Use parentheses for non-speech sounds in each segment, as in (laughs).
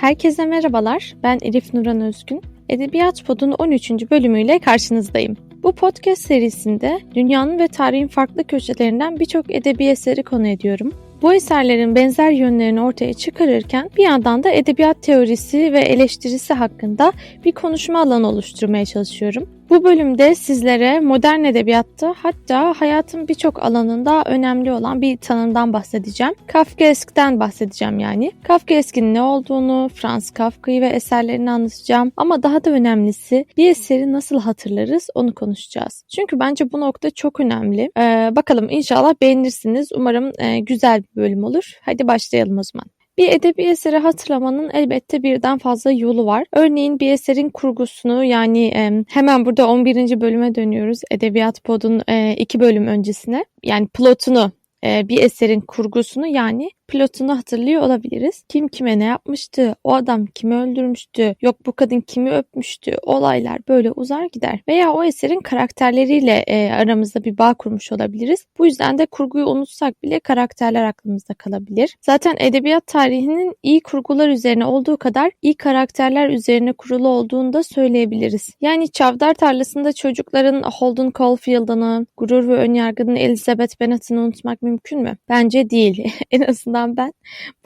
Herkese merhabalar, ben Elif Nuran Özgün. Edebiyat Pod'un 13. bölümüyle karşınızdayım. Bu podcast serisinde dünyanın ve tarihin farklı köşelerinden birçok edebi eseri konu ediyorum. Bu eserlerin benzer yönlerini ortaya çıkarırken bir yandan da edebiyat teorisi ve eleştirisi hakkında bir konuşma alanı oluşturmaya çalışıyorum. Bu bölümde sizlere modern edebiyatta hatta hayatın birçok alanında önemli olan bir tanımdan bahsedeceğim. Kafkaesk'ten bahsedeceğim yani. Kafkaesk'in ne olduğunu, Franz Kafka'yı ve eserlerini anlatacağım. Ama daha da önemlisi bir eseri nasıl hatırlarız onu konuşacağız. Çünkü bence bu nokta çok önemli. Ee, bakalım inşallah beğenirsiniz. Umarım e, güzel bir bölüm olur. Hadi başlayalım o zaman. Bir edebi eseri hatırlamanın elbette birden fazla yolu var. Örneğin bir eserin kurgusunu yani e, hemen burada 11. bölüme dönüyoruz. Edebiyat Pod'un e, iki bölüm öncesine. Yani plotunu e, bir eserin kurgusunu yani plotunu hatırlıyor olabiliriz. Kim kime ne yapmıştı, o adam kimi öldürmüştü, yok bu kadın kimi öpmüştü, olaylar böyle uzar gider. Veya o eserin karakterleriyle e, aramızda bir bağ kurmuş olabiliriz. Bu yüzden de kurguyu unutsak bile karakterler aklımızda kalabilir. Zaten edebiyat tarihinin iyi kurgular üzerine olduğu kadar iyi karakterler üzerine kurulu olduğunu da söyleyebiliriz. Yani Çavdar Tarlası'nda çocukların Holden Caulfield'ını, Gurur ve Önyargı'nın Elizabeth Bennet'ını unutmak mümkün mü? Bence değil. (laughs) en azından azından ben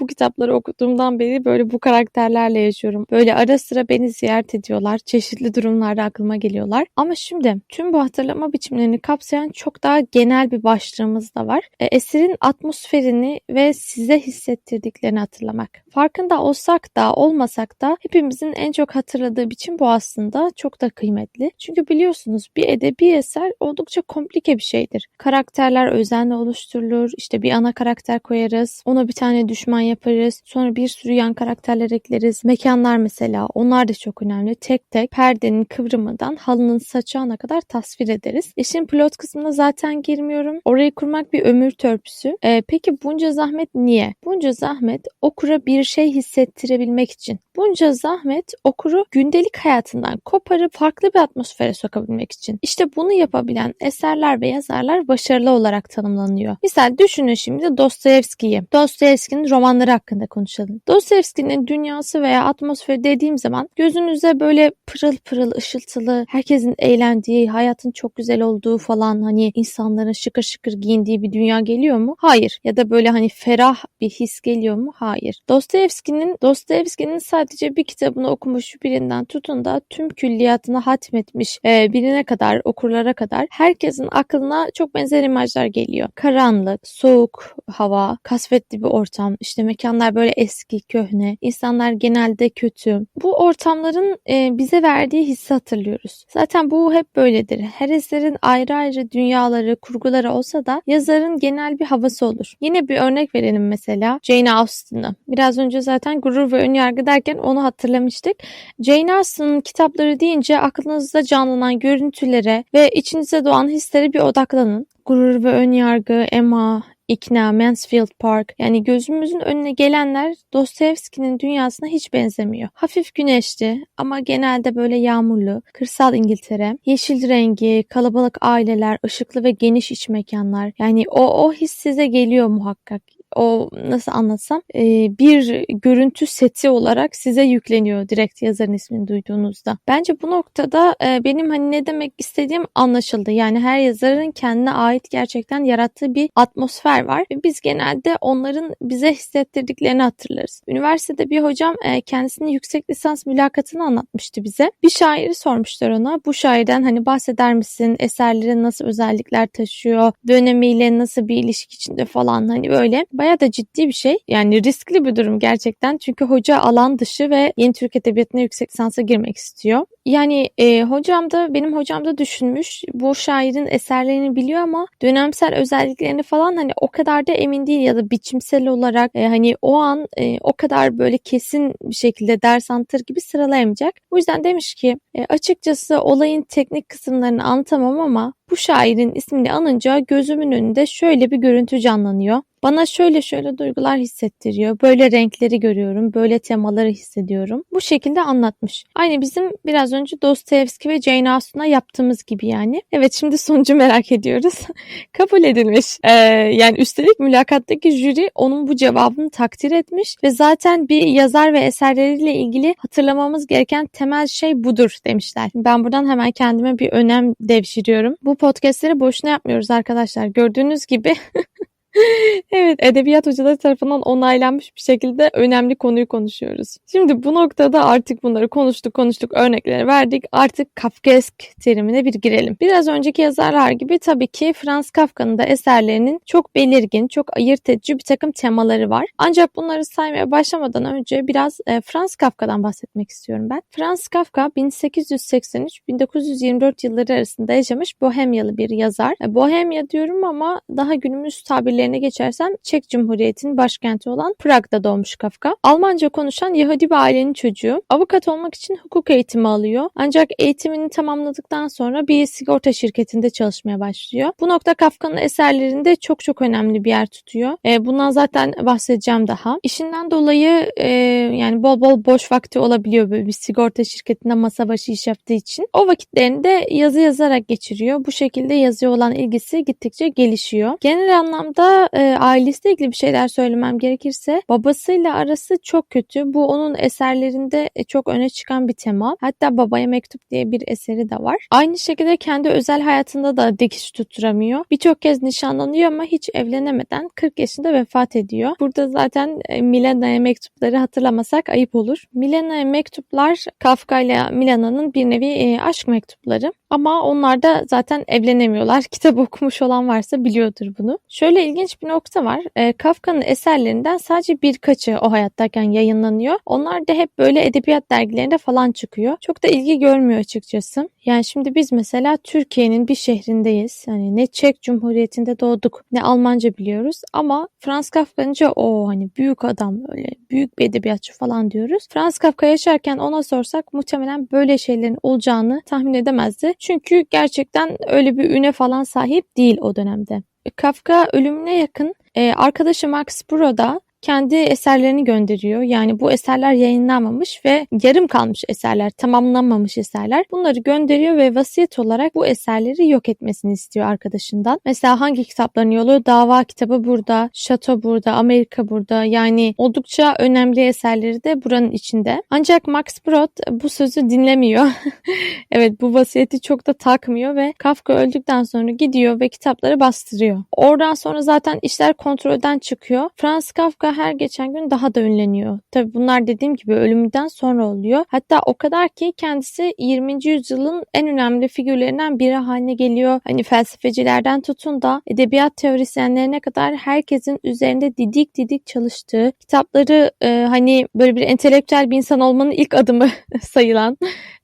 bu kitapları okuduğumdan beri böyle bu karakterlerle yaşıyorum. Böyle ara sıra beni ziyaret ediyorlar. Çeşitli durumlarda aklıma geliyorlar. Ama şimdi tüm bu hatırlama biçimlerini kapsayan çok daha genel bir başlığımız da var. E, eserin atmosferini ve size hissettirdiklerini hatırlamak. Farkında olsak da olmasak da hepimizin en çok hatırladığı biçim bu aslında çok da kıymetli. Çünkü biliyorsunuz bir edebi eser oldukça komplike bir şeydir. Karakterler özenle oluşturulur. İşte bir ana karakter koyarız. Ona bir tane düşman yaparız. Sonra bir sürü yan karakterler ekleriz. Mekanlar mesela onlar da çok önemli. Tek tek perdenin kıvrımından halının saçağına kadar tasvir ederiz. İşin plot kısmına zaten girmiyorum. Orayı kurmak bir ömür törpüsü. Ee, peki bunca zahmet niye? Bunca zahmet okura bir şey hissettirebilmek için. Bunca zahmet okuru gündelik hayatından koparıp farklı bir atmosfere sokabilmek için. İşte bunu yapabilen eserler ve yazarlar başarılı olarak tanımlanıyor. Misal düşünün şimdi Dostoyevski'yi. Dostoyevski'nin romanları hakkında konuşalım. Dostoyevski'nin dünyası veya atmosferi dediğim zaman gözünüze böyle pırıl pırıl ışıltılı, herkesin eğlendiği, hayatın çok güzel olduğu falan hani insanların şıkır şıkır giyindiği bir dünya geliyor mu? Hayır. Ya da böyle hani ferah bir his geliyor mu? Hayır. Dostoyevski'nin Dostoyevski'nin sadece bir kitabını okumuş birinden tutun da tüm külliyatını hatmetmiş e, birine kadar, okurlara kadar herkesin aklına çok benzer imajlar geliyor. Karanlık, soğuk hava, kasvetli bir ortam, işte mekanlar böyle eski, köhne, insanlar genelde kötü. Bu ortamların e, bize verdiği hissi hatırlıyoruz. Zaten bu hep böyledir. Her eserin ayrı ayrı dünyaları, kurguları olsa da yazarın genel bir havası olur. Yine bir örnek verelim mesela Jane Austen'ı. Biraz önce zaten gurur ve önyargı derken onu hatırlamıştık. Jane Austen'ın kitapları deyince aklınızda canlanan görüntülere ve içinize doğan hislere bir odaklanın. Gurur ve önyargı, Emma, ikna, Mansfield Park. Yani gözümüzün önüne gelenler Dostoyevski'nin dünyasına hiç benzemiyor. Hafif güneşli ama genelde böyle yağmurlu, kırsal İngiltere, yeşil rengi, kalabalık aileler, ışıklı ve geniş iç mekanlar. Yani o, o his size geliyor muhakkak o nasıl anlatsam e, bir görüntü seti olarak size yükleniyor direkt yazarın ismini duyduğunuzda. Bence bu noktada e, benim hani ne demek istediğim anlaşıldı. Yani her yazarın kendine ait gerçekten yarattığı bir atmosfer var ve biz genelde onların bize hissettirdiklerini hatırlarız. Üniversitede bir hocam e, kendisinin yüksek lisans mülakatını anlatmıştı bize. Bir şairi sormuşlar ona. Bu şairden hani bahseder misin? Eserlerin nasıl özellikler taşıyor? Dönemiyle nasıl bir ilişki içinde falan hani böyle Baya da ciddi bir şey. Yani riskli bir durum gerçekten. Çünkü hoca alan dışı ve yeni Türk Edebiyatı'na yüksek lisansa girmek istiyor. Yani e, hocam da benim hocam da düşünmüş. Bu şairin eserlerini biliyor ama dönemsel özelliklerini falan hani o kadar da emin değil ya da biçimsel olarak e, hani o an e, o kadar böyle kesin bir şekilde ders anlatır gibi sıralayamayacak. Bu yüzden demiş ki e, açıkçası olayın teknik kısımlarını anlatamam ama bu şairin ismini anınca gözümün önünde şöyle bir görüntü canlanıyor. Bana şöyle şöyle duygular hissettiriyor. Böyle renkleri görüyorum, böyle temaları hissediyorum. Bu şekilde anlatmış. Aynı bizim biraz önce Dostoyevski ve Jane Austen'a yaptığımız gibi yani. Evet şimdi sonucu merak ediyoruz. (laughs) Kabul edilmiş. Ee, yani üstelik mülakattaki jüri onun bu cevabını takdir etmiş ve zaten bir yazar ve eserleriyle ilgili hatırlamamız gereken temel şey budur demişler. Ben buradan hemen kendime bir önem devşiriyorum. Bu podcastleri boşuna yapmıyoruz arkadaşlar. Gördüğünüz gibi (laughs) (laughs) Evet, edebiyat hocaları tarafından onaylanmış bir şekilde önemli konuyu konuşuyoruz. Şimdi bu noktada artık bunları konuştuk konuştuk örnekleri verdik. Artık Kafkaesk terimine bir girelim. Biraz önceki yazarlar gibi tabii ki Franz Kafka'nın da eserlerinin çok belirgin, çok ayırt edici bir takım temaları var. Ancak bunları saymaya başlamadan önce biraz e, Franz Kafka'dan bahsetmek istiyorum ben. Franz Kafka 1883-1924 yılları arasında yaşamış Bohemyalı bir yazar. E, Bohemya diyorum ama daha günümüz tabirleri ülkelerine geçersem Çek Cumhuriyeti'nin başkenti olan Prag'da doğmuş Kafka. Almanca konuşan Yahudi bir ailenin çocuğu. Avukat olmak için hukuk eğitimi alıyor. Ancak eğitimini tamamladıktan sonra bir sigorta şirketinde çalışmaya başlıyor. Bu nokta Kafka'nın eserlerinde çok çok önemli bir yer tutuyor. E, bundan zaten bahsedeceğim daha. İşinden dolayı e, yani bol bol boş vakti olabiliyor böyle bir sigorta şirketinde masa başı iş yaptığı için. O vakitlerini de yazı yazarak geçiriyor. Bu şekilde yazıya olan ilgisi gittikçe gelişiyor. Genel anlamda e, ailesiyle ilgili bir şeyler söylemem gerekirse babasıyla arası çok kötü. Bu onun eserlerinde e, çok öne çıkan bir tema. Hatta Babaya Mektup diye bir eseri de var. Aynı şekilde kendi özel hayatında da dikiş tutturamıyor. Birçok kez nişanlanıyor ama hiç evlenemeden 40 yaşında vefat ediyor. Burada zaten e, Milena'ya mektupları hatırlamasak ayıp olur. Milena'ya mektuplar Kafka ile Milana'nın bir nevi e, aşk mektupları. Ama onlar da zaten evlenemiyorlar. (laughs) Kitap okumuş olan varsa biliyordur bunu. Şöyle ilginç bir nokta var. E, Kafka'nın eserlerinden sadece birkaçı o hayattayken yayınlanıyor. Onlar da hep böyle edebiyat dergilerinde falan çıkıyor. Çok da ilgi görmüyor açıkçası. Yani şimdi biz mesela Türkiye'nin bir şehrindeyiz. Yani ne Çek Cumhuriyeti'nde doğduk ne Almanca biliyoruz ama Franz Kafka'nca o hani büyük adam öyle büyük bir edebiyatçı falan diyoruz. Franz Kafka yaşarken ona sorsak muhtemelen böyle şeylerin olacağını tahmin edemezdi. Çünkü gerçekten öyle bir üne falan sahip değil o dönemde. Kafka ölümüne yakın e, arkadaşı Max Brod kendi eserlerini gönderiyor. Yani bu eserler yayınlanmamış ve yarım kalmış eserler, tamamlanmamış eserler. Bunları gönderiyor ve vasiyet olarak bu eserleri yok etmesini istiyor arkadaşından. Mesela hangi kitapların yolu? Dava kitabı burada, Şato burada, Amerika burada. Yani oldukça önemli eserleri de buranın içinde. Ancak Max Brod bu sözü dinlemiyor. (laughs) evet bu vasiyeti çok da takmıyor ve Kafka öldükten sonra gidiyor ve kitapları bastırıyor. Oradan sonra zaten işler kontrolden çıkıyor. Franz Kafka her geçen gün daha da ünleniyor. Tabi bunlar dediğim gibi ölümünden sonra oluyor. Hatta o kadar ki kendisi 20. yüzyılın en önemli figürlerinden biri haline geliyor. Hani felsefecilerden tutun da edebiyat teorisyenlerine kadar herkesin üzerinde didik didik çalıştığı kitapları e, hani böyle bir entelektüel bir insan olmanın ilk adımı (laughs) sayılan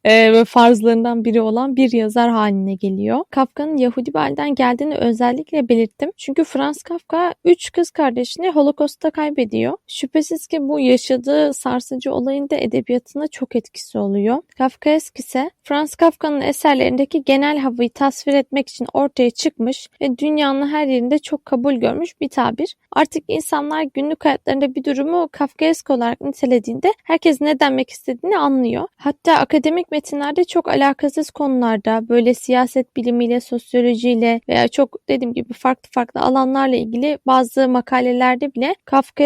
e, farzlarından biri olan bir yazar haline geliyor. Kafka'nın Yahudi bir geldiğini özellikle belirttim. Çünkü Franz Kafka üç kız kardeşini Holocaust'ta kaybediyor. Şüphesiz ki bu yaşadığı sarsıcı olayın da edebiyatına çok etkisi oluyor. Kafkaesk ise Franz Kafka'nın eserlerindeki genel havayı tasvir etmek için ortaya çıkmış ve dünyanın her yerinde çok kabul görmüş bir tabir. Artık insanlar günlük hayatlarında bir durumu Kafkaesk olarak nitelediğinde herkes ne demek istediğini anlıyor. Hatta akademik metinlerde çok alakasız konularda böyle siyaset bilimiyle, sosyolojiyle veya çok dediğim gibi farklı farklı alanlarla ilgili bazı makalelerde bile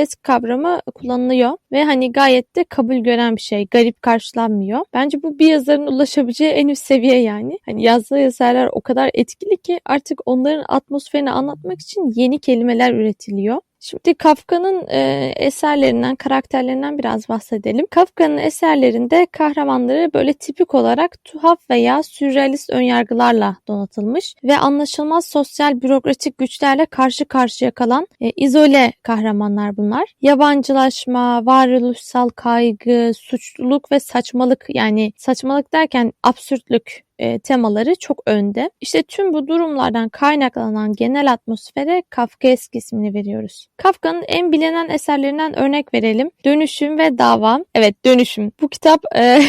Kafkaesk kavramı kullanılıyor ve hani gayet de kabul gören bir şey. Garip karşılanmıyor. Bence bu bir yazarın ulaşabileceği en üst seviye yani. Hani yazdığı eserler o kadar etkili ki artık onların atmosferini anlatmak için yeni kelimeler üretiliyor. Şimdi Kafka'nın e, eserlerinden, karakterlerinden biraz bahsedelim. Kafka'nın eserlerinde kahramanları böyle tipik olarak tuhaf veya sürrealist önyargılarla donatılmış ve anlaşılmaz sosyal bürokratik güçlerle karşı karşıya kalan e, izole kahramanlar bunlar. Yabancılaşma, varoluşsal kaygı, suçluluk ve saçmalık yani saçmalık derken absürtlük e, temaları çok önde. İşte tüm bu durumlardan kaynaklanan genel atmosfere Kafkaesk ismini veriyoruz. Kafka'nın en bilinen eserlerinden örnek verelim. Dönüşüm ve Dava. Evet dönüşüm. Bu kitap e,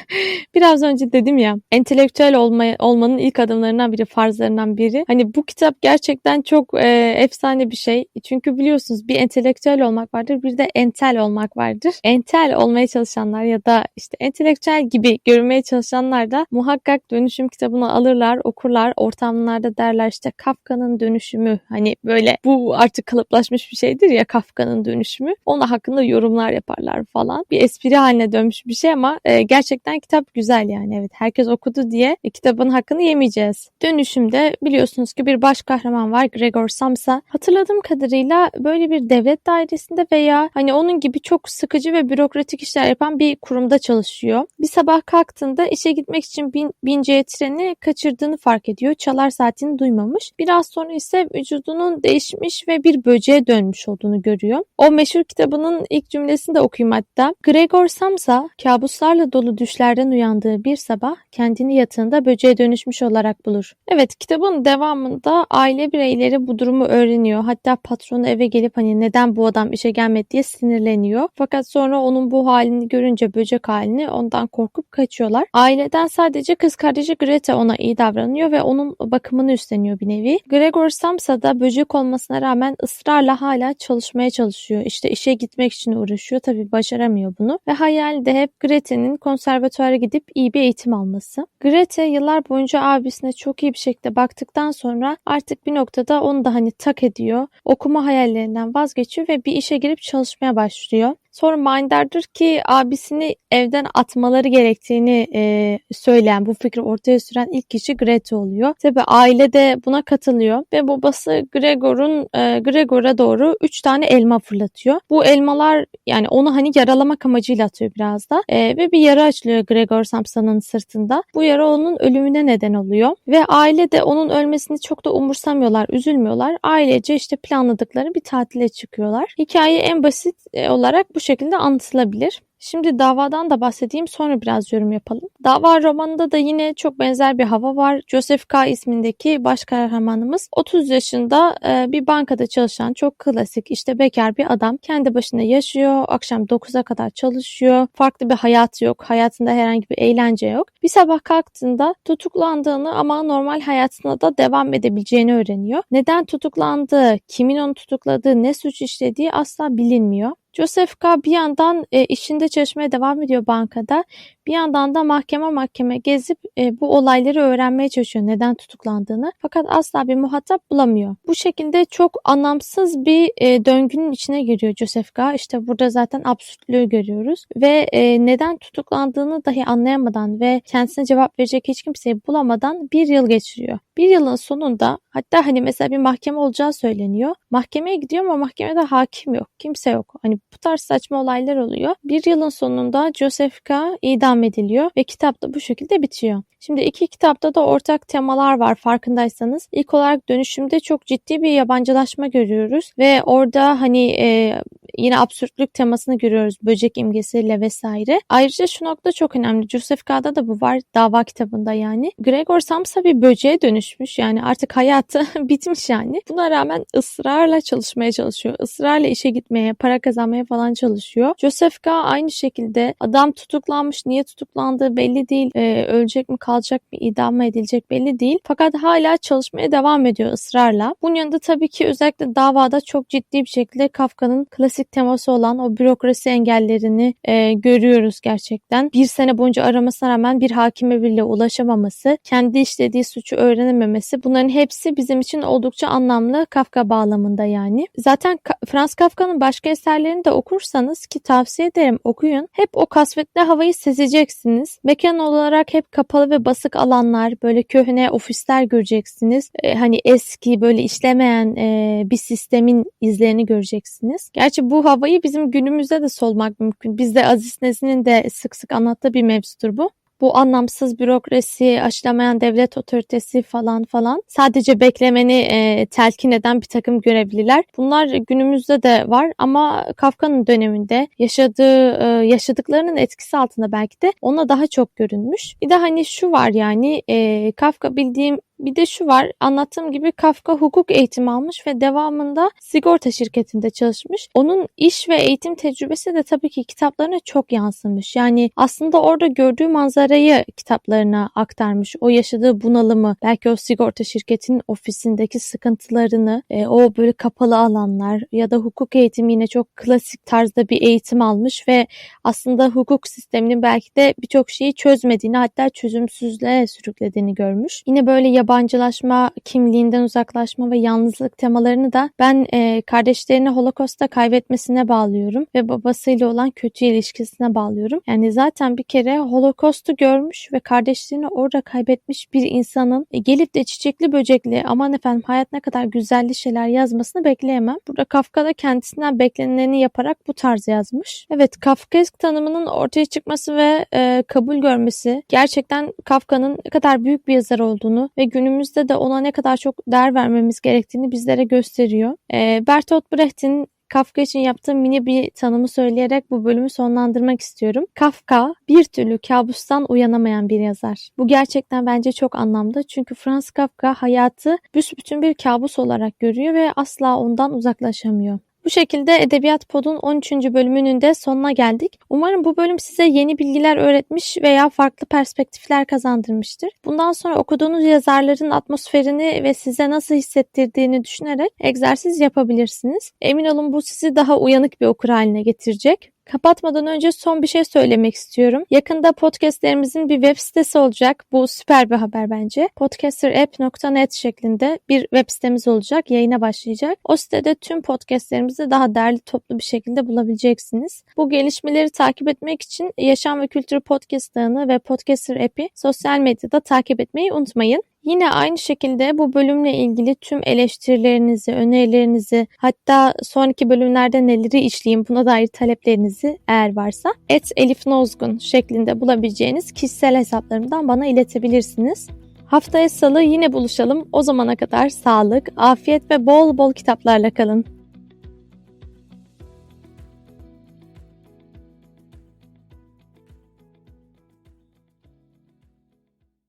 (laughs) biraz önce dedim ya entelektüel olma, olmanın ilk adımlarından biri, farzlarından biri. Hani bu kitap gerçekten çok e, efsane bir şey. Çünkü biliyorsunuz bir entelektüel olmak vardır bir de entel olmak vardır. Entel olmaya çalışanlar ya da işte entelektüel gibi görünmeye çalışanlar da muhakkak dönüşüm kitabını alırlar, okurlar. Ortamlarda derler işte Kafka'nın dönüşümü. Hani böyle bu artık kalıplaşmış bir şeydir ya Kafka'nın dönüşümü. Ona hakkında yorumlar yaparlar falan. Bir espri haline dönmüş bir şey ama e, gerçekten kitap güzel yani. Evet herkes okudu diye e, kitabın hakkını yemeyeceğiz. Dönüşümde biliyorsunuz ki bir baş kahraman var Gregor Samsa. Hatırladığım kadarıyla böyle bir devlet dairesinde veya hani onun gibi çok sıkıcı ve bürokratik işler yapan bir kurumda çalışıyor. Bir sabah kalktığında işe gitmek için bin, bineceği treni kaçırdığını fark ediyor. Çalar saatini duymamış. Biraz sonra ise vücudunun değişmiş ve bir böceğe dönmüş olduğunu görüyor. O meşhur kitabının ilk cümlesini de okuyayım hatta. Gregor Samsa kabuslarla dolu düşlerden uyandığı bir sabah kendini yatağında böceğe dönüşmüş olarak bulur. Evet kitabın devamında aile bireyleri bu durumu öğreniyor. Hatta patronu eve gelip hani neden bu adam işe gelmedi diye sinirleniyor. Fakat sonra onun bu halini görünce böcek halini ondan korkup kaçıyorlar. Aileden sadece kız kardeşi Greta ona iyi davranıyor ve onun bakımını üstleniyor bir nevi. Gregor Samsa da böcek olmasına rağmen ısrarla hala çalışmaya çalışıyor. İşte işe gitmek için uğraşıyor. Tabii başaramıyor bunu. Ve hayali de hep Greta'nın konservatuara gidip iyi bir eğitim alması. Greta yıllar boyunca abisine çok iyi bir şekilde baktıktan sonra artık bir noktada onu da hani tak ediyor. Okuma hayallerinden vazgeçiyor ve bir işe girip çalışmaya başlıyor. Sonra Minder'dır ki abisini evden atmaları gerektiğini e, söyleyen, bu fikri ortaya süren ilk kişi Greta oluyor. Tabi aile de buna katılıyor ve babası Gregor'un e, Gregor'a doğru 3 tane elma fırlatıyor. Bu elmalar yani onu hani yaralamak amacıyla atıyor biraz da e, ve bir yara açılıyor Gregor Samson'ın sırtında. Bu yara onun ölümüne neden oluyor ve aile de onun ölmesini çok da umursamıyorlar, üzülmüyorlar. Ailece işte planladıkları bir tatile çıkıyorlar. Hikaye en basit e, olarak bu bu şekilde anlatılabilir. Şimdi davadan da bahsedeyim sonra biraz yorum yapalım. Dava romanında da yine çok benzer bir hava var. Joseph K. ismindeki baş kahramanımız 30 yaşında e, bir bankada çalışan çok klasik işte bekar bir adam. Kendi başına yaşıyor. Akşam 9'a kadar çalışıyor. Farklı bir hayat yok. Hayatında herhangi bir eğlence yok. Bir sabah kalktığında tutuklandığını ama normal hayatına da devam edebileceğini öğreniyor. Neden tutuklandığı, kimin onu tutukladığı, ne suç işlediği asla bilinmiyor. Joseph K. bir yandan e, işinde çalışmaya devam ediyor bankada. Bir yandan da mahkeme mahkeme gezip e, bu olayları öğrenmeye çalışıyor neden tutuklandığını. Fakat asla bir muhatap bulamıyor. Bu şekilde çok anlamsız bir e, döngünün içine giriyor Joseph K. İşte burada zaten absürtlüğü görüyoruz. Ve e, neden tutuklandığını dahi anlayamadan ve kendisine cevap verecek hiç kimseyi bulamadan bir yıl geçiriyor. Bir yılın sonunda hatta hani mesela bir mahkeme olacağı söyleniyor. Mahkemeye gidiyor ama mahkemede hakim yok. Kimse yok. Hani bu tarz saçma olaylar oluyor. Bir yılın sonunda Joseph K. idam ediliyor ve kitap da bu şekilde bitiyor. Şimdi iki kitapta da ortak temalar var farkındaysanız. İlk olarak dönüşümde çok ciddi bir yabancılaşma görüyoruz ve orada hani e, yine absürtlük temasını görüyoruz böcek imgesiyle vesaire. Ayrıca şu nokta çok önemli. Joseph K'da da bu var dava kitabında yani. Gregor Samsa bir böceğe dönüşmüş yani artık hayatı (laughs) bitmiş yani. Buna rağmen ısrarla çalışmaya çalışıyor. Israrla işe gitmeye, para kazanmaya falan çalışıyor. Joseph K aynı şekilde adam tutuklanmış. Niye tutuklandığı belli değil. Ee, ölecek mi kalacak mı idam mı edilecek belli değil. Fakat hala çalışmaya devam ediyor ısrarla. Bunun yanında tabii ki özellikle davada çok ciddi bir şekilde Kafka'nın klasik teması olan o bürokrasi engellerini e, görüyoruz gerçekten. Bir sene boyunca aramasına rağmen bir hakime bile ulaşamaması, kendi işlediği suçu öğrenememesi bunların hepsi bizim için oldukça anlamlı Kafka bağlamında yani. Zaten Franz Kafka'nın başka eserlerini de okursanız ki tavsiye ederim okuyun. Hep o kasvetli havayı sezeceksiniz. Mekan olarak hep kapalı ve basık alanlar, böyle köhne ofisler göreceksiniz. E, hani eski böyle işlemeyen e, bir sistemin izlerini göreceksiniz. Gerçi bu havayı bizim günümüzde de solmak mümkün. Bizde Aziz Nesin'in de sık sık anlattığı bir mevzudur bu. Bu anlamsız bürokrasi, aşılamayan devlet otoritesi falan falan. Sadece beklemeni e, telkin eden bir takım görevliler. Bunlar günümüzde de var ama Kafka'nın döneminde yaşadığı e, yaşadıklarının etkisi altında belki de ona daha çok görünmüş. Bir de hani şu var yani e, Kafka bildiğim bir de şu var anlattığım gibi Kafka hukuk eğitimi almış ve devamında sigorta şirketinde çalışmış. Onun iş ve eğitim tecrübesi de tabii ki kitaplarına çok yansımış. Yani aslında orada gördüğü manzarayı kitaplarına aktarmış. O yaşadığı bunalımı, belki o sigorta şirketinin ofisindeki sıkıntılarını, e, o böyle kapalı alanlar ya da hukuk eğitimi yine çok klasik tarzda bir eğitim almış ve aslında hukuk sisteminin belki de birçok şeyi çözmediğini hatta çözümsüzlüğe sürüklediğini görmüş. Yine böyle yabancı yabancılaşma, kimliğinden uzaklaşma ve yalnızlık temalarını da ben e, kardeşlerini Holocaust'ta kaybetmesine bağlıyorum ve babasıyla olan kötü ilişkisine bağlıyorum. Yani zaten bir kere Holocaust'u görmüş ve kardeşlerini orada kaybetmiş bir insanın e, gelip de çiçekli böcekli aman efendim hayat ne kadar güzelli şeyler yazmasını bekleyemem. Burada Kafka da kendisinden beklenileni yaparak bu tarz yazmış. Evet Kafkaesk tanımının ortaya çıkması ve e, kabul görmesi gerçekten Kafka'nın ne kadar büyük bir yazar olduğunu ve günümüzde de ona ne kadar çok değer vermemiz gerektiğini bizlere gösteriyor. E, Bertolt Brecht'in Kafka için yaptığım mini bir tanımı söyleyerek bu bölümü sonlandırmak istiyorum. Kafka bir türlü kabustan uyanamayan bir yazar. Bu gerçekten bence çok anlamlı çünkü Franz Kafka hayatı büsbütün bir kabus olarak görüyor ve asla ondan uzaklaşamıyor. Bu şekilde Edebiyat Pod'un 13. bölümünün de sonuna geldik. Umarım bu bölüm size yeni bilgiler öğretmiş veya farklı perspektifler kazandırmıştır. Bundan sonra okuduğunuz yazarların atmosferini ve size nasıl hissettirdiğini düşünerek egzersiz yapabilirsiniz. Emin olun bu sizi daha uyanık bir okur haline getirecek. Kapatmadan önce son bir şey söylemek istiyorum. Yakında podcastlerimizin bir web sitesi olacak. Bu süper bir haber bence. podcasterapp.net şeklinde bir web sitemiz olacak. Yayına başlayacak. O sitede tüm podcastlerimizi daha değerli toplu bir şekilde bulabileceksiniz. Bu gelişmeleri takip etmek için Yaşam ve Kültürü Podcast ağını ve Podcaster app'i sosyal medyada takip etmeyi unutmayın. Yine aynı şekilde bu bölümle ilgili tüm eleştirilerinizi, önerilerinizi hatta sonraki bölümlerde neleri işleyeyim buna dair taleplerinizi eğer varsa et Elif Nozgun şeklinde bulabileceğiniz kişisel hesaplarımdan bana iletebilirsiniz. Haftaya salı yine buluşalım. O zamana kadar sağlık, afiyet ve bol bol kitaplarla kalın.